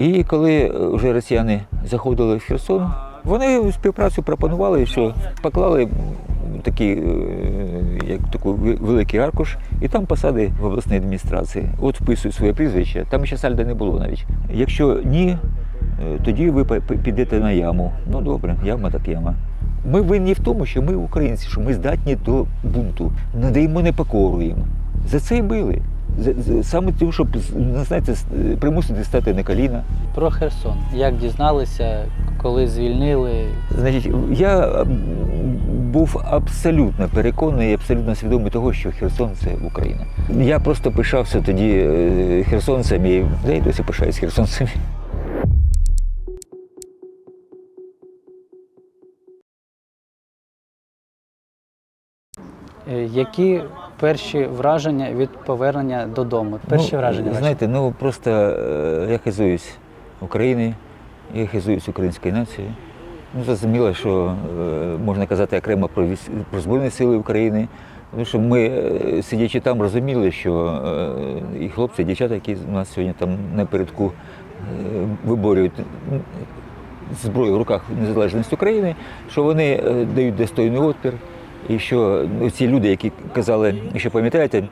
І коли е, вже росіяни заходили в Херсон, вони співпрацю пропонували, що поклали такий, е, як таку великий аркуш, і там посади в обласній адміністрації. От вписують своє прізвище. Там ще сальда не було навіть. Якщо ні, е, тоді ви підете на яму. Ну добре, яма так яма. Ми винні в тому, що ми українці, що ми здатні до бунту, не даємо непокору їм. За це і били. Саме тому, щоб ну, знаєте, примусити стати на коліна. Про Херсон. Як дізналися, коли звільнили? Значить, я був абсолютно переконаний, і абсолютно свідомий того, що Херсон це Україна. Я просто пишався тоді е, херсонцями, і я й досі пишаюсь херсонцями. Е, Які перші враження від повернення додому? Перші ну, враження? Знаєте, ну просто е, я хизуюсь Україною, я хизуюсь українською нацією. Ну, зрозуміло, що е, можна казати окремо про, військ- про Збройні Сили України. Тому що ми, е, сидячи там, розуміли, що і хлопці, і дівчата, які у нас сьогодні там напередку виборюють зброю в руках незалежності України, що вони дають достойний опір. І що ну, ці люди, які казали, що пам'ятаєте,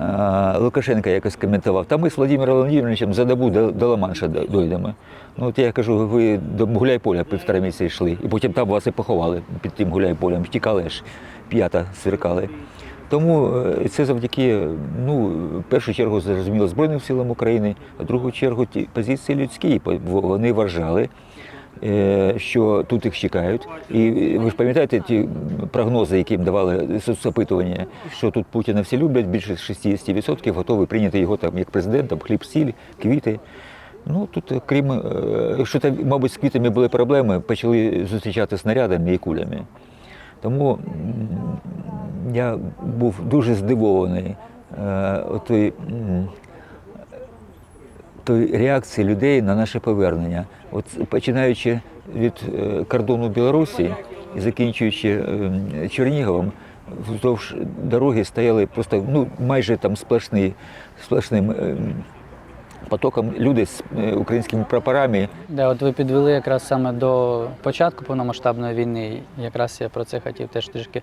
а, Лукашенко якось коментував, та ми з Владимиром Володимировичем за добу до, до Ла-Манша до- дойдемо. Ну от я кажу, ви до Гуляйполя півтора місяця йшли, і потім там вас і поховали під тим Гуляйполем, втікали аж п'ята сверкали. Тому е, це завдяки, ну, в першу чергу, зрозуміло, Збройним силам України, а в другу чергу ті позиції людські, вони вважали, е, що тут їх чекають. І е, ви ж пам'ятаєте ті прогнози, які їм давали соцопитування, що тут Путіна всі люблять, більше 60% готові прийняти його там як президентом, хліб, сіль, квіти. Ну тут, е, крім, е, якщо там, мабуть, з квітами були проблеми, почали зустрічати снарядами і кулями. Тому я був дуже здивований е, той реакції людей на наше повернення. От починаючи від е, кордону Білорусі і закінчуючи е, Черніговом, вздовж дороги стояли просто ну, майже там сплошний, сплошним е, потоком люди з е, українськими прапорами. Да, от ви підвели якраз саме до початку повномасштабної війни. Якраз я про це хотів теж трішки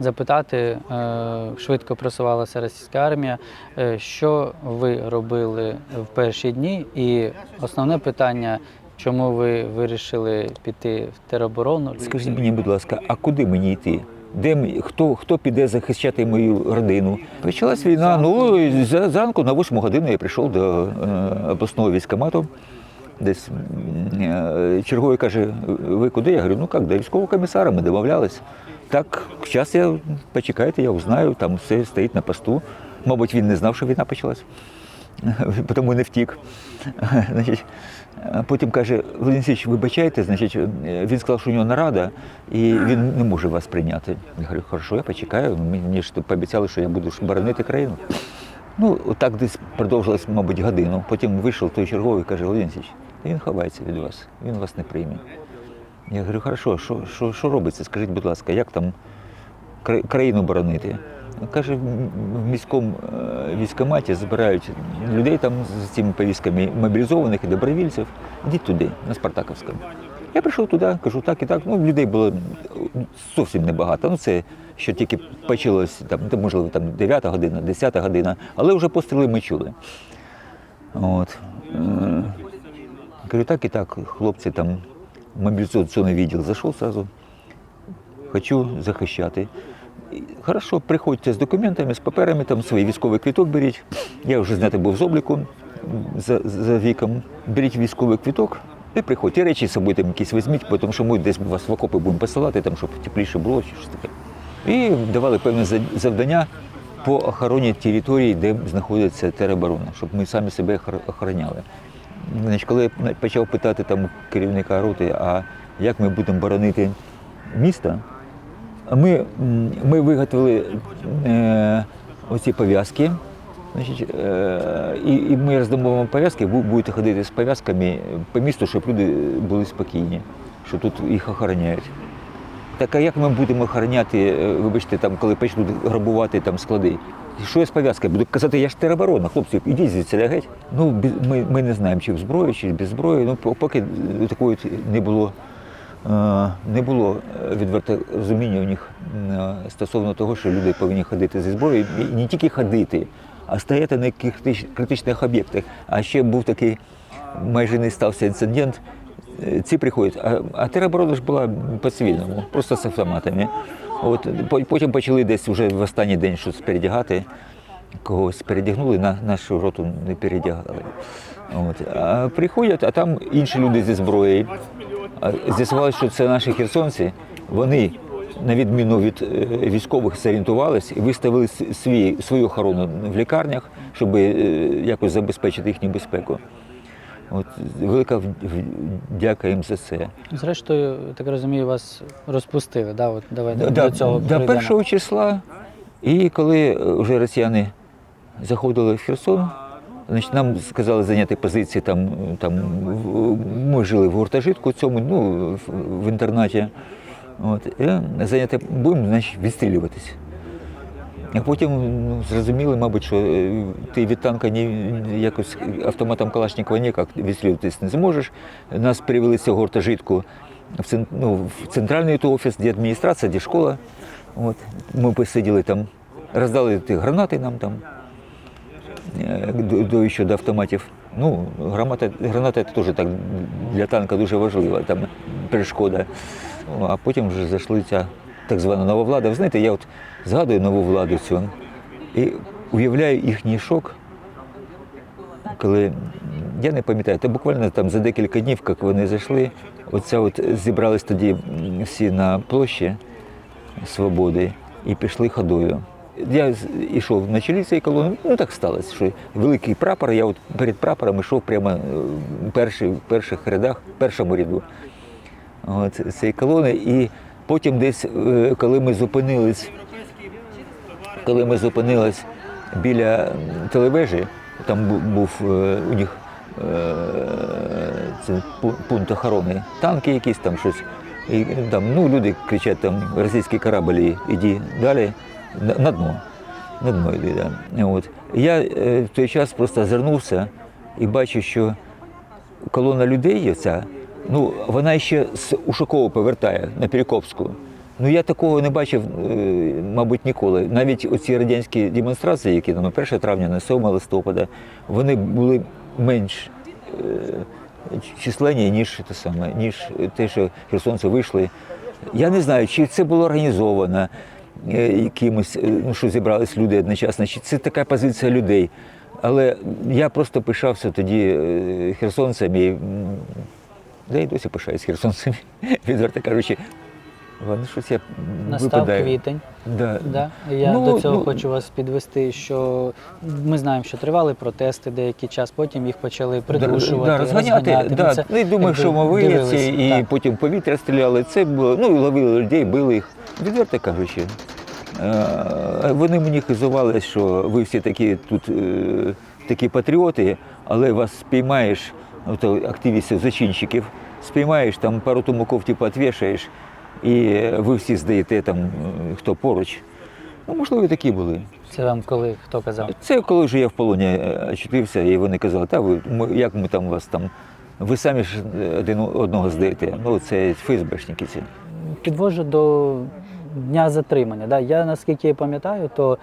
запитати. Е, Швидко просувалася російська армія. Е, Що ви робили в перші дні? І основне питання, чому ви вирішили піти в тероборону? Скажіть мені, будь ласка, а куди мені йти? Де м- хто, хто піде захищати мою родину? Почалась війна. Ну зранку на 8 годину я прийшов до е, обласного військкомату. Десь е, черговий каже: ви куди? Я говорю, ну як, до військового комісара, ми домовлялись. Так, зараз я почекайте, я узнаю, там все стоїть на посту. Мабуть, він не знав, що війна почалась, тому не втік. Потім каже, Володимир Олексійович, вибачайте, значить, е, він сказав, що у нього нарада, і він не може вас прийняти. Я говорю, хорошо, я почекаю. Мені ж пообіцяли, що я буду боронити країну. Ну, так десь продовжилось, мабуть, годину. Потім вийшов той черговий і каже, Володимир Олексійович, він ховається від вас, він вас не прийме. Я говорю, хорошо, що, що, робиться? Скажіть, будь ласка, як там кра- країну боронити? Каже, в- міському е, військкоматі збирають людей там з цими повістками мобілізованих і добровільців. Ідіть туди, на Спартаковському. Я прийшов туди, кажу, так і так. Ну, людей було зовсім небагато. Ну, це що тільки почалось, там, можливо, там 9 година, 10 година, але вже постріли ми чули. От. Е, Кажу, так і так, хлопці там мобілізаційний відділ зайшов сразу. Хочу захищати. Хорошо, приходьте з документами, з паперами, там свій військовий квіток беріть. Я вже знати був з обліку за, за віком. Беріть військовий квіток і приходьте. І речі з собою там якісь візьміть, тому що ми десь вас в окопи будемо посилати, там, щоб тепліше було чи щось таке. І давали певне завдання по охороні території, де знаходиться тероборона, щоб ми самі себе охороняли. Значить, коли я почав питати там керівника роти, а як ми будемо боронити місто, ми, ми виготовили е, оці пов'язки. Значить, е, і, і ми роздамо пов'язки, ви будете ходити з пов'язками по місту, щоб люди були спокійні, що тут їх охороняють. Так а як ми будемо охороняти, е, вибачте, там, коли почнуть грабувати там склади? Що я з пов'язкою? Буду казати, я ж тероборона, хлопці, ідіть звідси геть. Ну, ми, ми не знаємо, чи в зброї, чи без зброї. Ну, поки такої не було, не було е, відверте розуміння у них е, стосовно того, що люди повинні ходити зі зброєю. І не тільки ходити, а стояти на яких критичних об'єктах. А ще був такий, майже не стався інцидент. Е, Ці приходять, а, а тероборона ж була по цивільному, просто з автоматами. От, потім почали десь вже в останній день щось передягати. Когось передягнули, на нашу роту не передягали. От. А приходять, а там інші люди зі зброєю. З'ясувалося, що це наші херсонці. Вони, на відміну від е, військових, зорієнтувались і виставили свій, свою охорону в лікарнях, щоб е, якось забезпечити їхню безпеку. От, велика дяка їм за це. Зрештою, так розумію, вас розпустили. Да? От давайте Да, до цього до першого числа. І коли е, вже росіяни заходили в Херсон, значить, нам сказали зайняти позиції там, там ми жили в гуртожитку цьому, ну, в, інтернаті. От, і зайняти будемо, значить, відстрілюватись. А потім ну, зрозуміли, мабуть, що е, ти від танка ні, якось автоматом Калашникова ніяк відстрілюватись не зможеш. Нас перевели цього гуртожитку в, ну, в центральний офіс, де адміністрація, де школа. От. Ми посиділи там, роздали ті гранати нам там до, до, ще до автоматів. Ну, гранати, гранати теж так для танка дуже важлива, там перешкода. Ну, А потім вже зайшли ця так звана нова влада. Ви знаєте, я от згадую нову владу цю і уявляю їхній шок, коли я не пам'ятаю, то буквально там за декілька днів, як вони зайшли, оця от зібрались тоді всі на площі Свободи і пішли ходою. Я йшов на чолі цієї колони, ну так сталося, що великий прапор, я от перед прапором йшов прямо е, перший, в перших рядах, в першому ряду от, цієї колони. І потім десь, е, коли ми зупинились, коли ми зупинились біля телевежі, там був е, у них це пункт охорони, танки якісь там щось. І там, ну, люди кричать, там російські кораблі, іди далі на, дно. На дно йди, да. От. Я е, в той час просто озирнувся і бачу, що колона людей оця, ну, вона ще з Ушакова повертає на Перекопську. Ну я такого не бачив, е, мабуть, ніколи. Навіть оці радянські демонстрації, які на 1 травня, на 7 листопада, вони були менш е, численні, ніж те саме, ніж те, що херсонці вийшли. Я не знаю, чи це було організовано якимось, е, ну що зібрались люди одночасно, це така позиція людей. Але я просто пишався тоді е, херсонцями. і, Да і досі пишаюсь херсонцями, відверто кажучи. Вони щось я Настав випадаю. квітень. Да. Да? Я Ну, до цього ну, хочу вас підвести, що ми знаємо, що тривали протести деякий час, потім їх почали придушувати, Да, розганяти. розганяти. Да. Це Ну, і думаю, що мовиці, і Так. потім повітря стріляли. Це було, ну і ловили людей, били їх. Відверто кажучи. Е, Вони мені хизували, що ви всі такі тут е, такі патріоти, але вас спіймаєш, ото активістів, зачинщиків, спіймаєш, там пару тумаков типу відвішаєш, і ви всі здаєте там, е, хто поруч. Ну, можливо, і такі були. Це вам коли хто казав? Це коли вже я в полоні е, очутився, і вони казали, та ви ми, як ми там вас там. Ви самі ж один одного здаєте. Ну, це ФСБшники ці. Підвожу до дня затримання. Да? Я наскільки пам'ятаю, то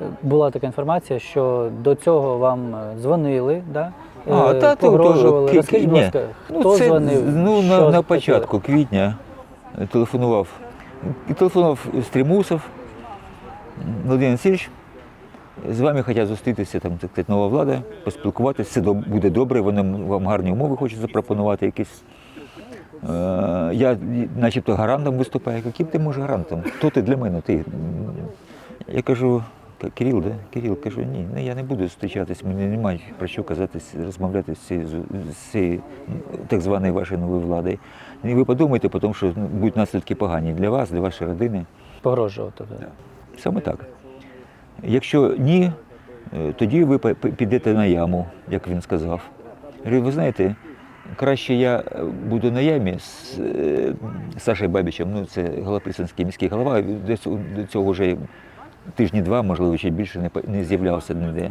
е, була така інформація, що до цього вам е, дзвонили, да? А, е, та, погрожували. Розкажіть, будь ласка, Ну, хто це, дзвонив? Ну, Що на, на початку квітня е, телефонував. Телефонував Стрімусов, Володимир Васильович. З вами хочуть зустрітися, там, так сказати, нова влада, поспілкуватися, все буде добре, вони вам гарні умови хочуть запропонувати якісь. Е, Я начебто гарантом виступаю. Яким ти можеш гарантом? Хто ти для мене? Ти? Я кажу, Кирил, да? Кирил, кажу, ні, ну, я не буду зустрічатись, мені немає про що казати, розмовляти з цією так званою вашою новою владою. І ви подумайте, тому що будуть наслідки погані для вас, для вашої родини. Погрожував тобі. Саме так. Якщо ні, е, тоді ви підете на яму, як він сказав. Говорю, ви знаєте, краще я е, буду на ямі з е, Сашею Бабічем, ну це Голоприсинський міський голова, до цього, вже тижні два, можливо, ще більше не, з'являвся ніде.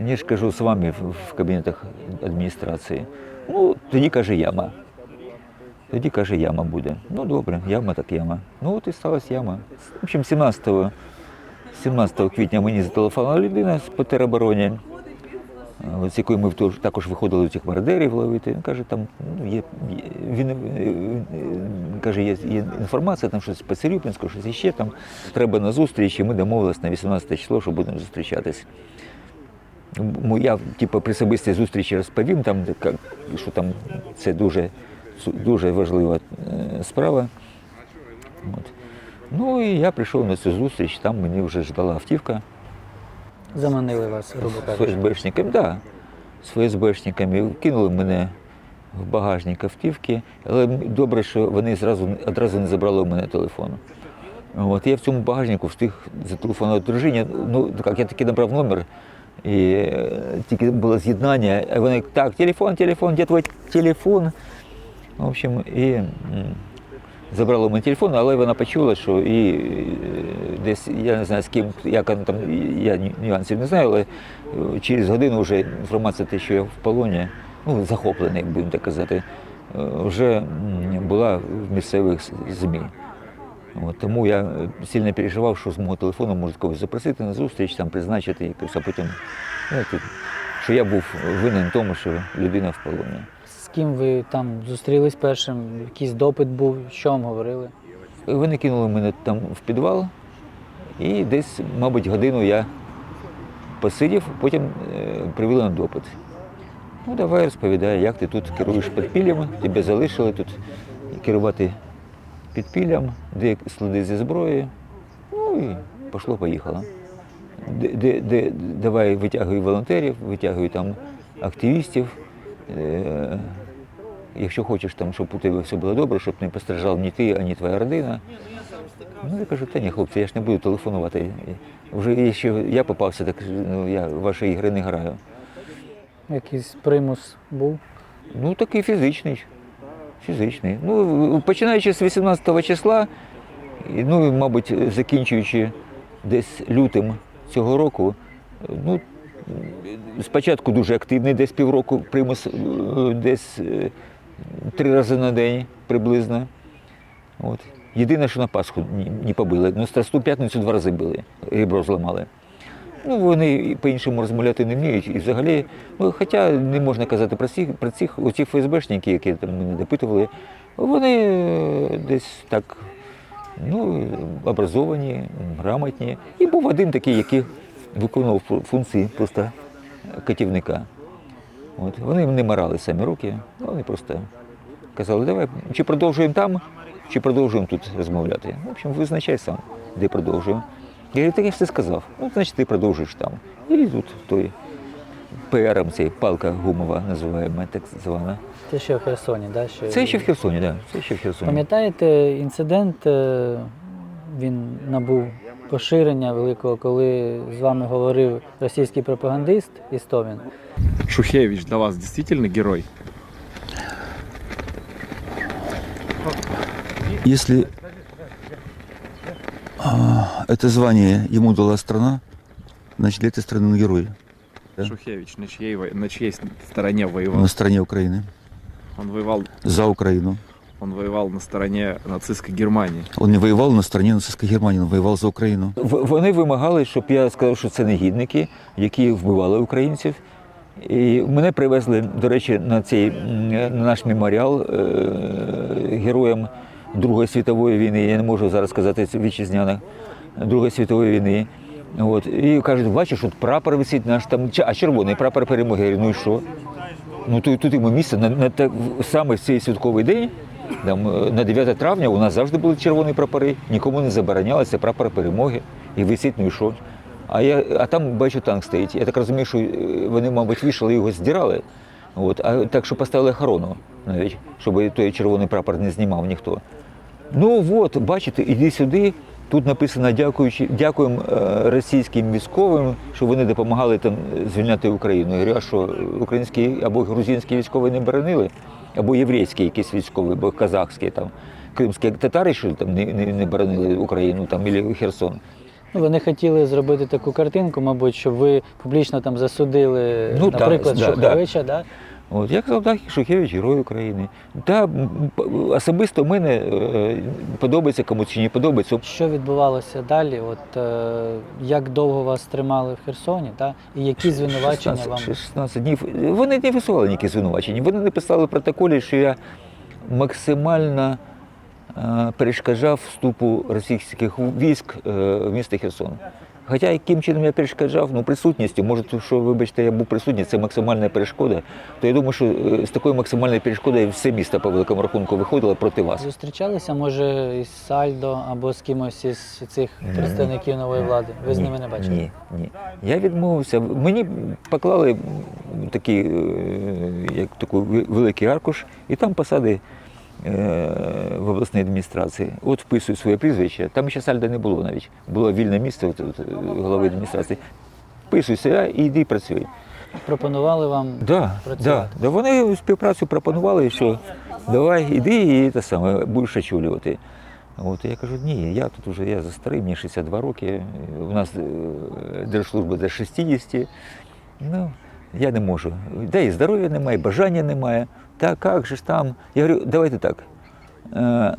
Ніж кажу з вами в кабінетах адміністрації. Ну, тоді каже яма. Тоді каже, яма буде. Ну добре, яма так яма. Ну от і сталася яма. В общем, 17, 17 квітня мені зателефонувала людина з теробороні, з якою ми також виходили цих мародерів ловити. Він каже, там ну, є, е, він, е, каже, є, є інформація, там щось по Цирюпінську, щось іще там. Треба на зустріч, і ми домовилися на 18 число, що будемо зустрічатись. Я типу, при особистій зустрічі розповім, там, що там це дуже, дуже важлива е, справа. От. Ну і я прийшов на цю зустріч, там мені вже ждала автівка Заманили вас, грубо з кажучи. ФСБшниками, да, з ФСБшниками. Кинули мене в багажник автівки, але добре, що вони зразу, одразу не забрали у мене телефон. От, я в цьому багажнику встиг зателефонувати дружині. Ну, як я таки набрав номер, і е, тільки було з'єднання, а вони так, телефон, телефон, де твій телефон? В общем, і м, забрала у телефон, але вона почула, що і е, десь, я не знаю з ким, як вона там, я нюансів не знаю, але е, через годину вже інформація, те, що я в полоні, ну, захоплений, будемо так казати, е, вже була в місцевих ЗМІ. От, тому я сильно переживав, що з мого телефону можуть когось запросити на зустріч, там призначити якось, а потім, ну, що я був винен тому, що людина в полоні. Ким ви там зустрілись першим? Якийсь допит був, що вам говорили? Вони кинули мене там в підвал, і десь, мабуть, годину я посидів, потім е, привели на допит. Ну, давай розповідай, як ти тут керуєш підпіллями, тебе залишили тут керувати підпіллям, де сліди зі зброї. Ну і пішло-поїхало. Де, давай витягуй волонтерів, витягуй там активістів. Е, якщо хочеш, там, щоб у тебе все було добре, щоб не постраждав ні ти, ані твоя родина. Ну, я кажу, та ні, хлопці, я ж не буду телефонувати. Вже якщо я попався, так ну, я в ваші ігри не граю. Якийсь примус був? Ну, такий фізичний. Фізичний. Ну, починаючи з 18 числа, ну, мабуть, закінчуючи десь лютим цього року, ну, спочатку дуже активний, десь півроку примус, е, десь е, три рази на день приблизно. От. Єдине, що на Пасху не, побили. Ну, Страсту п'ятницю два рази били, ребро зламали. Ну, вони по-іншому розмовляти не вміють. І взагалі, ну, хоча не можна казати про цих, про цих оці ФСБшники, які там мене допитували, вони е, десь так ну, образовані, грамотні. І був один такий, який виконував функції просто катівника. От. Вони не марали самі руки, вони просто казали, давай, чи продовжуємо там, чи продовжуємо тут розмовляти. В общем, визначай сам, де продовжуємо. Я говорю, так я це сказав. Ну, значить, ти продовжуєш там. І тут той ПРом цей палка гумова називаємо, так звана. Це ще в Херсоні, да? Ще... Це ще в Херсоні, так. Да. Це ще в Херсоні. Пам'ятаєте інцидент, е, він набув поширення великого, коли з вами говорив російський пропагандист Істомін. Шухевич для вас действительно герой? Если а, это звание ему дала страна, значит, для этой страны он герой. Да. Шухевич на чьей, во- на чьей с- стороне Он воевал? на стороне Украины, Он воевал, за Украину. он воевал на стороне нацистской Германии. Он не воевал на стороне нацистской Германии, он воевал за Украину. В- Вони вимагали, щоб я сказав, що це негідники, які вбивали українців. І мене привезли, до речі, на цей на наш меморіал е, героям Другої світової війни. Я не можу зараз сказати це вітчизняна Другої світової війни. От. І кажуть, бачиш, от прапор висить наш там, а червоний прапор перемоги. Ну і що? Ну тут, тут йому місце на, на те- саме в цей святковий день, там, е, на 9 травня, у нас завжди були червоні прапори, нікому не заборонялося прапор перемоги і висить, ну і що? А я, а там бачу танк стоїть. Я так розумію, що е, вони, мабуть, вішали його здирали. От, а так, що поставили охорону навіть, щоб той червоний прапор не знімав ніхто. Ну от, бачите, іди сюди. Тут написано дякуючи, дякуємо е, російським військовим, що вони допомагали там звільняти Україну. Я говорю, а що українські або грузинські військові не боронили? або єврейський якийсь військовий, або казахський там. Кримські татари, що там не, не, не боронили Україну там, або Херсон. Ну, вони хотіли зробити таку картинку, мабуть, щоб ви публічно там засудили, Ну, наприклад, да, Шухевича, да. От, я казав, Шухевич, герой України. Та особисто мене е, подобається комусь чи не подобається. Що відбувалося далі? От е, як довго вас тримали в Херсоні, та? і які звинувачення 16, вам 16 днів. Вони не висували ніякі звинувачення. Вони написали в протоколі, що я максимально е, перешкоджав вступу російських військ е, в місто Херсон. Хоча яким чином я перешкоджав, ну присутністю, може, що, вибачте, я був присутній, це максимальна перешкода, то я думаю, що е, з такою максимальною перешкодою все місто по великому рахунку виходило проти вас. зустрічалися, може, із Сальдо або з кимось із цих представників нової влади? Ви з ними не бачили? Ні, ні. Я відмовився. Мені поклали такий, е, як такий великий аркуш, і там посади в обласній адміністрації. От вписую своє прізвище. Там ще сальда не було навіть. Було вільне місце от, от, голови адміністрації. Вписуйся і йди працюй. Пропонували вам Да, працювати? да. Вони співпрацю пропонували, що давай, іди і те саме, будеш очолювати. От я кажу, ні, я тут вже я за старий, мені 62 роки, у нас е, держслужба до 60. Ну, я не можу. Да і здоров'я немає, і бажання немає. Та як же ж там? Я говорю, давайте так. Е,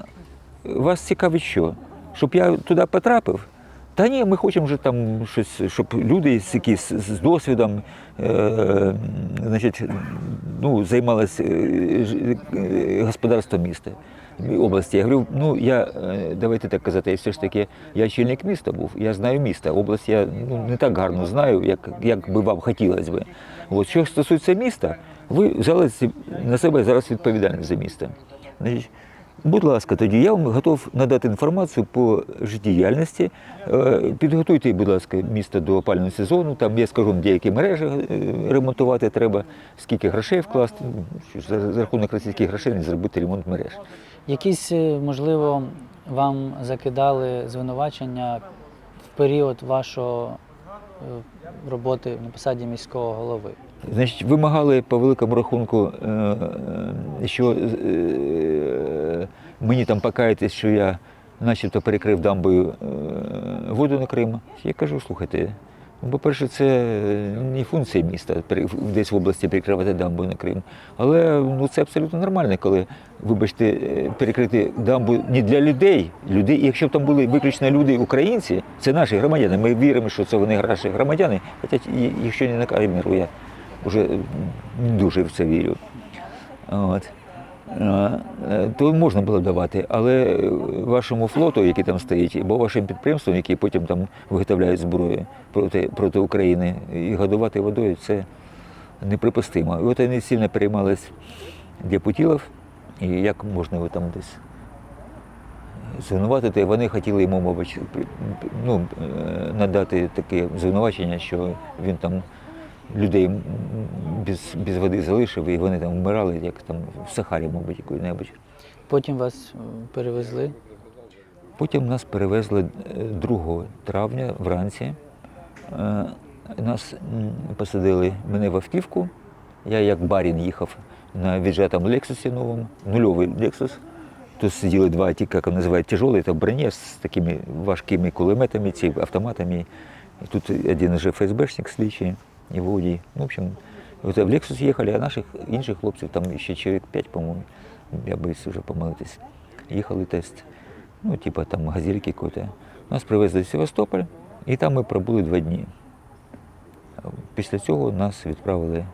вас цікавить що? Щоб я туди потрапив? Та ні, ми хочемо вже там щось, щоб люди з якісь з досвідом е, значить, ну, займалися е, е, господарством міста. Області. Я говорю, ну я е, давайте так казати, я все ж таки я очільник міста був, я знаю місто. Область я ну, не так гарно знаю, як, як би вам хотілося би. От що стосується міста, ви взяли на себе зараз відповідальність за місто. Будь ласка, тоді я вам готов надати інформацію по життєдіяльності. Е, Підготуйте, будь ласка, місто до опального сезону. Там я скажу, де які мережі е, ремонтувати треба, скільки грошей вкласти. Ну, За, рахунок російських грошей не зробити ремонт мереж. Якісь, е, можливо, вам закидали звинувачення в період вашого роботи на посаді міського голови? Значить, вимагали по великому рахунку, е, е, що е, мені там покаятись, що я начебто перекрив дамбою е, воду на Крим. Я кажу, слухайте, по-перше, це не функція міста десь в області перекривати дамбу на Крим. Але ну, це абсолютно нормально, коли, вибачте, е, перекрити дамбу не для людей. людей. Якщо б там були виключно люди українці, це наші громадяни. Ми віримо, що це вони наші громадяни. Хоча якщо не на камеру, я вже не дуже в це вірю. От. Е, То можна було давати, але вашому флоту, який там стоїть, або вашим підприємствам, які потім там виготовляють зброю проти, проти України, і годувати водою це неприпустимо. І от вони сильно переймались Дяпутілов, і як можна його там десь звинуватити. Вони хотіли йому, мабуть, ну, е, надати таке звинувачення, що він там людей без, без води залишив, і вони там вмирали, як там в Сахарі, мабуть, якої-небудь. Потім вас е, перевезли. Потім нас перевезли е, 2 травня вранці. Е, Нас посадили мене в автівку. Я як барін їхав на віджатому Лексусі новому, нульовий Лексус. Тут сиділи два ті, як називають, тяжелі, та броні з такими важкими кулеметами, ці автоматами. І тут один вже ФСБшник слідчий, і водій. Ну, в общем, в Лексус їхали, а наших інших хлопців, там ще чоловік 5, по-моєму, я боюсь вже помилитись. Їхали тест ну, типа там газельки какой-то. Нас привезли в Севастополь, і там ми пробули два дні. Після цього нас відправили е,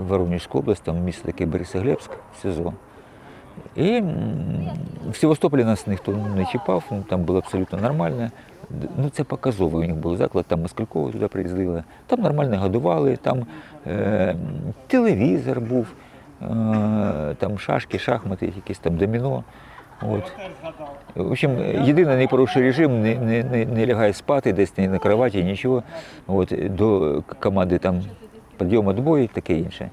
в Воронежську область, там місто таке Борисоглебськ, СИЗО. І в Севастополі нас ніхто не чіпав, ну, там було абсолютно нормально. Ну, це показовий у них був заклад, там Москалькова туди приїздили. Там нормально годували, там е, телевізор був, е, там шашки, шахмати, якісь там доміно. От. В общем, єдине, не порушує режим, не, не, не, не лягає спати десь ні на кроваті, нічого. От, до команди там підйом відбою, таке інше.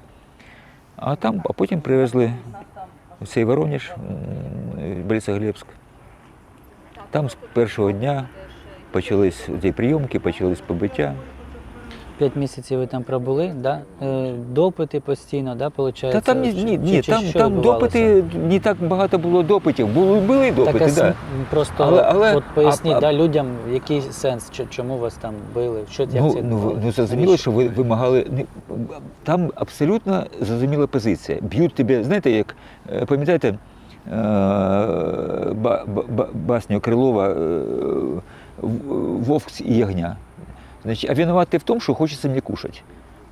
А там, а потім привезли в цей Воронеж, Борисоглебськ. Там з першого дня почались ці прийомки, почались побиття. П'ять місяців ви там пробули, да? Е, допити постійно, да, виходить? Та там ні, ні, ні там, там допити, не так багато було допитів. Були, були допити, Так, а так. просто Але- але- от поясніть а- да, людям, який сенс, чому вас там били, що як Ну, це ну, ну зрозуміло, що ви вимагали. Там абсолютно зрозуміла позиція. Б'ють тебе, знаєте, як е, пам'ятаєте е, ба- ба- ба- басню Крилова Вовк і ягня. Значить, а винувати в тому, що хочеться мені кушати.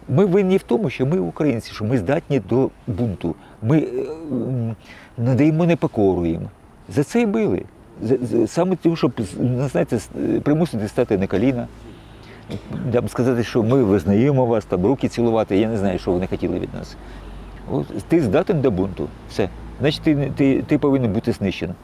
Ми винні в тому, що ми українці, що ми здатні до бунту. Ми е, м, надаємо непокору їм. За це й били. Саме тому, щоб ну, знаєте, примусити стати на коліна. Сказати, що ми визнаємо вас, там руки цілувати, я не знаю, що вони хотіли від нас. От, ти здатен до бунту. Все. Значить, ти, ти, ти повинен бути знищений.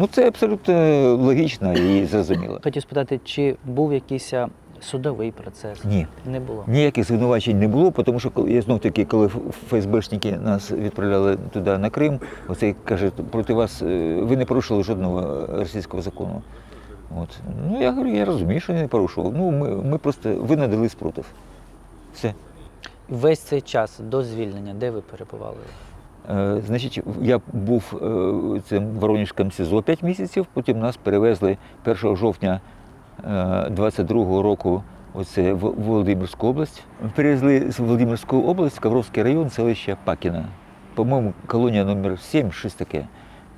Ну, це абсолютно логічно і зрозуміло. Хотів спитати, чи був якийсь судовий процес? Ні. Не було. Ніяких звинувачень не було, тому що коли- я знов таки, коли ФСБшники нас відправляли туди на Крим, оцей каже, проти вас е, ви не порушили жодного російського закону. От. Ну я говорю, я розумію, що я не порушував. Ну, ми, ми просто ви надали спротив. Все. Весь цей час до звільнення, де ви перебували? Е, Значить, я був е, в цьому Воронежському СІЗО 5 місяців, потім нас перевезли 1 жовтня 22-го року оце, в Володимирську область. Перевезли з Володимирської області, в Кавровський район, селище Пакіна. По-моєму, колонія номер 7, щось таке.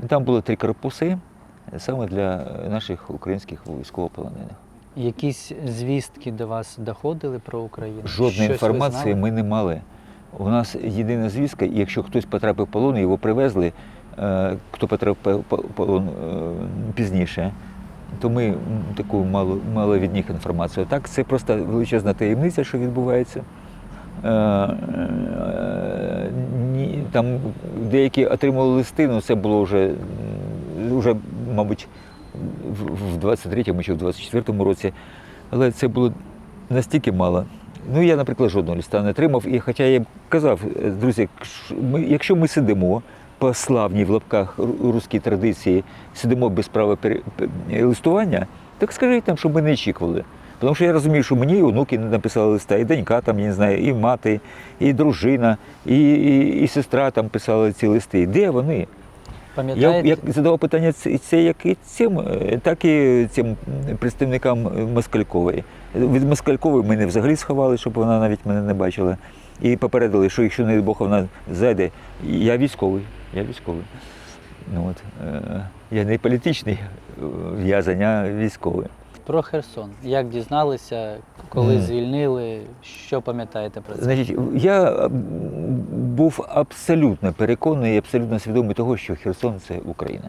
І там було три корпуси саме для наших українських військовополонених. Якісь звістки до вас доходили про Україну? Жодної Щось інформації ми не мали. У нас єдина звістка, і якщо хтось потрапив в полон, його привезли, е, хто потрапив в полон е, пізніше, то ми таку мало, мало від них інформацію. Так, це просто величезна таємниця, що відбувається. Е, Там деякі отримали листи, але це було вже, вже мабуть, в 23-му чи в 24-му році. Але це було настільки мало. Ну, я, наприклад, жодного листа не отримав. І хоча я казав, е, друзі, якщо ми сидимо по славній в лапках ру- руській традиції, сидимо без права листування, так скажіть нам, щоб ми не очікували. Тому що я розумію, що мені і онуки не написали листа, і донька там, я не знаю, і мати, і дружина, і, і, і сестра там писали ці листи. Де вони? Я як задавав питання це, як і цим, е, так і цим представникам Москалькової. Від Москалькової мене взагалі сховали, щоб вона навіть мене не бачила. І попередили, що якщо не Бог вона зайде, я військовий. Я військовий. Ну, от, е, я не політичний е, в'язень, а військовий. Про Херсон. Як дізналися, коли звільнили? Що пам'ятаєте про це? Значить, я був абсолютно переконаний і абсолютно свідомий того, що Херсон це Україна.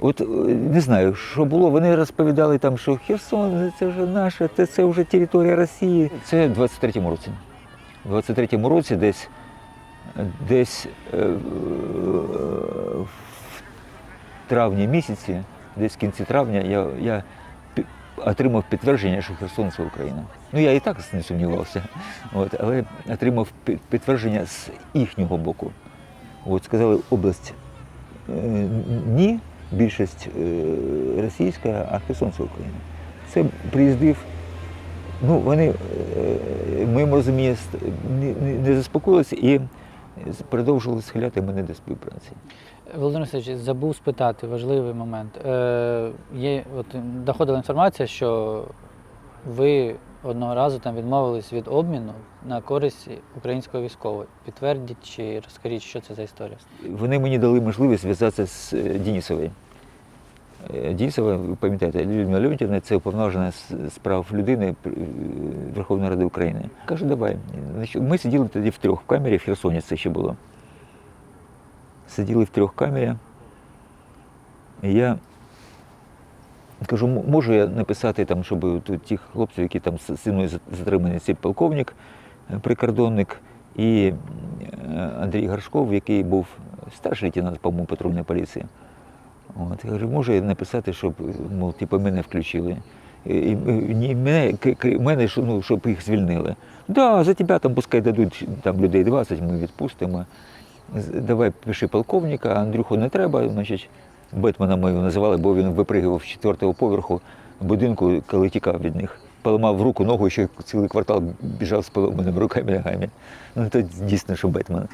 От е, не знаю, що було. Вони розповідали там, що Херсон це вже наше, це, це вже територія Росії. Це в 23-му році. У 23-му році десь десь е, в травні місяці, десь в кінці травня, я, я отримав підтвердження, що Херсон це Україна. Ну я і так не сумнівався, от, але отримав підтвердження з їхнього боку. От сказали, область е, ні, більшість е, російська, а Херсон це Україна. Це приїздив. Ну, вони е, в моєму розумінні не заспокоїлися і продовжували схиляти мене до співпраці. Володимир Васильович, забув спитати важливий момент. Е, є, от, доходила інформація, що ви одного разу там відмовились від обміну на користь українського військового. Підтвердіть чи розкажіть, що це за історія? Вони мені дали можливість зв'язатися з е, Дінісовою. Е, Дінісова, ви пам'ятаєте, Людмила Леонтівна, це уповноважена з прав людини е, Верховної Ради України. Каже, давай. Ми сиділи тоді в трьох в камері, в Херсоні це ще було. Сиділи в трьох камері. І я кажу, можу я написати, там, щоб тих хлопців, які там з синою затримані, цей полковник, е, прикордонник і е, Андрій Горшков, який був старший лейтенант, по-моєму, патрульної поліції. От, я кажу, може написати, щоб, мов, типу, мене включили. І, і, мене, мене ну, щоб їх звільнили. Да, за тебе там пускай дадуть там, людей 20, ми відпустимо. Давай пиши полковника, Андрюху не треба. Значить, Бетмена ми його називали, бо він випригував з четвертого поверху будинку, коли тікав від них. поламав руку, ногу, ще цілий квартал біжав з поломаними руками ногами. Ну, то дійсно, що Бетмен.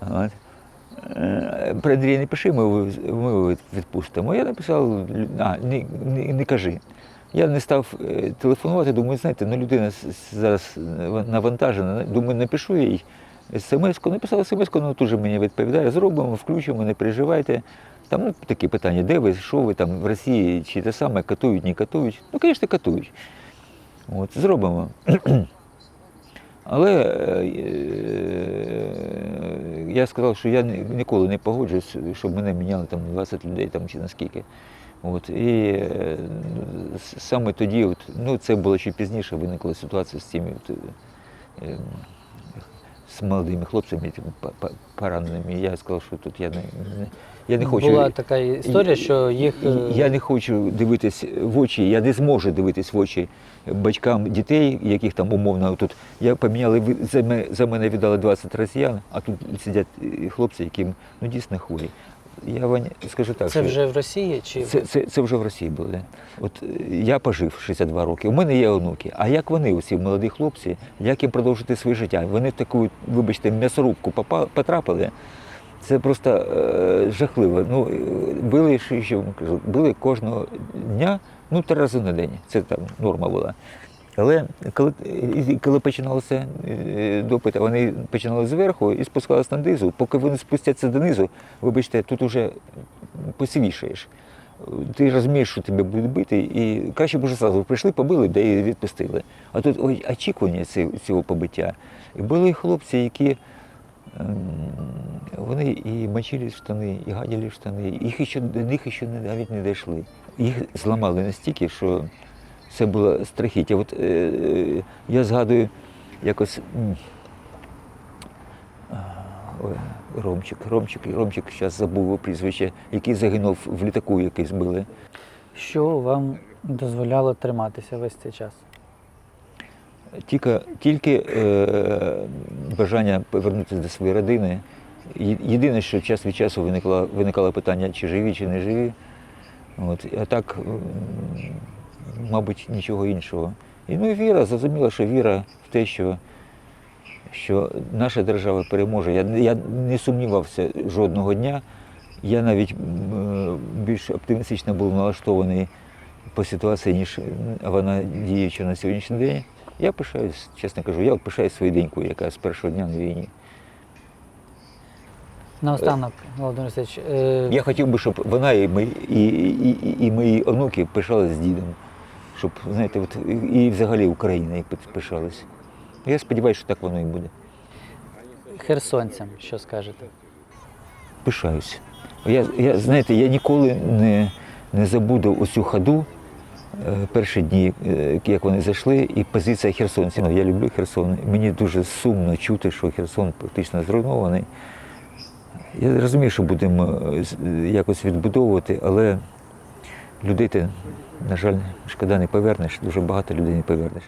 От. Е, При Андрія не пиши, ми, ми відпустимо. Я написав, а, не, не, не кажи. Я не став е, телефонувати, думаю, знаєте, ну людина зараз навантажена, думаю, напишу їй смс-ку, написав смс-ку, вона тут же мені відповідає, зробимо, включимо, не переживайте. Там ну, такі питання, де ви, що ви там в Росії, чи те саме, катують, не катують. Ну, звісно, катують. От, зробимо. Але е, я сказав, що я ніколи не погоджуюсь, щоб мене міняли там 20 людей там, чи наскільки. От, і е, саме тоді, от, ну це було ще пізніше, виникла ситуація з цими от, е, з молодими хлопцями, па- пораненими. Я сказав, що тут я не, не, я не хочу. Була така історія, що їх е, Я не хочу дивитись в очі, я не зможу дивитись в очі батькам дітей, яких там умовно тут. Я поміняли за мене, за мене віддали 20 росіян, а тут сидять е, хлопці, яким ну, дійсно хворі. Я Ваня, скажу так, це що вже в Росії чи це, це, це вже в Росії було. да. От е, я пожив 62 роки, у мене є онуки. А як вони, оці молоді хлопці, як їм продовжити своє життя? Вони в таку, вибачте, м'ясорубку потрапили. Це просто е, жахливо. Ну, е, били, що що кажу, били кожного дня, ну, три рази на день. Це там норма була. Але коли, коли починалося е, допит, вони починали зверху і спускалися донизу. Поки вони спустяться донизу, вибачте, тут уже посивішаєш. Ти розумієш, що тебе будуть бити, і краще б уже зразу прийшли, побили, да і відпустили. А тут ой, очікування цього, побиття. І були хлопці, які вони і мочили штани, і гаділи штани. Їх ще, до них ще навіть не дійшли. Їх зламали настільки, що це було страхіття. От, е, я згадую якось. Ой, Ромчик, Ромчик, Ромчик, зараз забув прізвище, який загинув в літаку, який збили. що вам дозволяло триматися весь цей час? Тільки, тільки е, бажання повернутися до своєї родини. Єдине, що час від часу виникало, виникало питання, чи живі, чи не живі. От, а так, мабуть, нічого іншого. І ну і віра, зрозуміло, що віра в те, що, що наша держава переможе. Я, я не сумнівався жодного дня. Я навіть більш оптимістично був налаштований по ситуації, ніж вона діюча на сьогоднішній день. Я пишаюсь, чесно кажу, я пишаюсь своєю донькою, яка з першого дня на війні. Наостанок, Володимир Васильович, е, Я хотів би, щоб вона і ми, і, і, і, і мої онуки пишались з дідом. Щоб, знаєте, от, і, взагалі Україна як пишалась. Я сподіваюся, що так воно і буде. херсонцям, що скажете? Пишаюсь. Я, я, знаєте, я ніколи не, не забуду оцю ходу е, перші дні, е, як вони зайшли, і позиція херсонців. Ну, Я люблю Херсон. Мені дуже сумно чути, що Херсон практично зруйнований. Я розумію, що будемо е, якось відбудовувати, але людей на жаль, шкода не повернеш, дуже багато людей не повернеш.